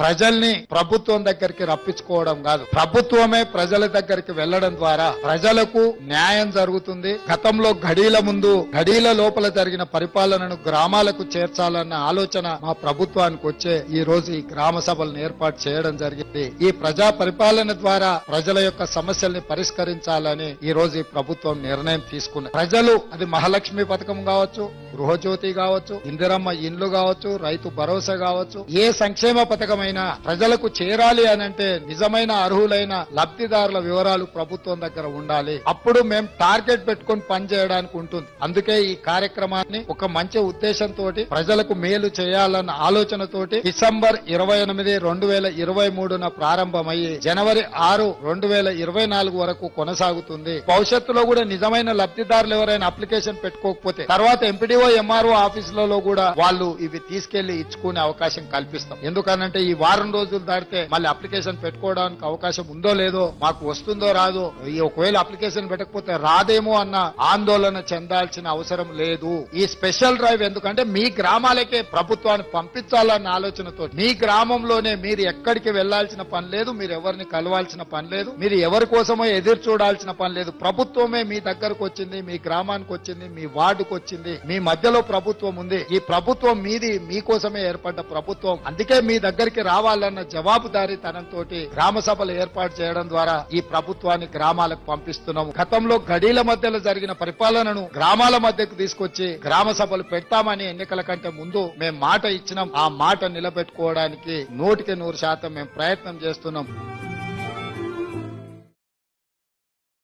ప్రజల్ని ప్రభుత్వం దగ్గరికి రప్పించుకోవడం కాదు. ప్రభుత్వమే ప్రజల దగ్గరికి వెళ్ళడం ద్వారా ప్రజలకు న్యాయం జరుగుతుంది. గతంలో ఘడీల ముందు ఘడీల లోపల జరిగిన పరిపాలనను గ్రామాలకు చేర్చాలన్న ఆలోచన మా ప్రభుత్వానికి వచ్చే ఈ రోజు ఈ గ్రామ సభలను ఏర్పాటు చేయడం జరిగింది. ఈ ప్రజా పరిపాలన ద్వారా ప్రజల యొక్క సమస్యల్ని పరిష్కరించాలని ఈ రోజు ఈ ప్రభుత్వం నిర్ణయం తీసుకున్నది ప్రజలు అది మహాలక్ష్మి పథకం కావచ్చు గృహజ్యోతి కావచ్చు ఇందిరమ్మ ఇండ్లు కావచ్చు రైతు భరోసా కావచ్చు ఏ సంక్షేమ పథకమైనా ప్రజలకు చేరాలి అని అంటే నిజమైన అర్హులైన లబ్ధిదారుల వివరాలు ప్రభుత్వం దగ్గర ఉండాలి. అప్పుడు మేము టార్గెట్ పెట్టుకొని పనిచేయడానికి ఉంటుంది. అందుకే ఈ కార్యక్రమాన్ని ఒక మంచి ఉద్దేశంతో ప్రజలకు మేలు చేయాలన్న ఆలోచనతోటి డిసెంబర్ ఇరవై ఎనిమిది రెండు వేల ఇరవై మూడున ప్రారంభమయ్యి జనవరి ఆరు రెండు వేల ఇరవై నాలుగు వరకు కొనసాగుతుంది. భవిష్యత్తులో కూడా నిజమైన లబ్ధిదారులు ఎవరైనా అప్లికేషన్ పెట్టుకోకపోతే తర్వాత ఎంపీడీఓ ఎంఆర్ఓ ఆఫీసులలో కూడా వాళ్ళు ఇవి తీసుకెళ్ళి ఇచ్చుకునే అవకాశం కల్పిస్తాం. ఎందుకనంటే ఈ వారం రోజులు దాటితే మళ్ళీ అప్లికేషన్ పెట్టుకోవడానికి అవకాశం ఉందో లేదో మాకు వస్తుందో రాదో ఈ ఒకవేళ అప్లికేషన్ పెట్టకపోతే రాదేమో అన్న ఆందోళన చెందాల్సిన అవసరం లేదు. ఈ స్పెషల్ డ్రైవ్ ఎందుకంటే మీ గ్రామాలకే ప్రభుత్వాన్ని పంపించాలన్న ఆలోచనతో. మీ గ్రామంలోనే మీరు ఎక్కడికి వెళ్ళాల్సిన పని లేదు మీరు ఎవరిని కలవాల్సిన పని లేదు మీరు ఎవరి కోసమో ఎదురు చూడాల్సిన పని లేదు. ప్రభుత్వమే మీ దగ్గరకు వచ్చింది మీ గ్రామానికి వచ్చింది మీ వార్డుకు వచ్చింది మీ మధ్యలో ప్రభుత్వం ఉంది. ఈ ప్రభుత్వం మీది మీకోసమే ఏర్పడ్డ ప్రభుత్వం. అందుకే మీ దగ్గరికి రావాలన్న జవాబుదారీతనంతో గ్రామ సభలు ఏర్పాటు చేయడం ద్వారా ఈ ప్రభుత్వాన్ని గ్రామాలకు పంపిస్తున్నాము. గతంలో గడీల మధ్యలో జరిగిన పరిపాలనను గ్రామాల మధ్యకు తీసుకొచ్చి గ్రామ సభలు పెడతామని ఎన్నికల కంటే ముందు మేము మాట ఇచ్చినాం. ఆ మాట నిలబెట్టుకోవడానికి నూటికి నూరు శాతం మేము ప్రయత్నం చేస్తున్నాం.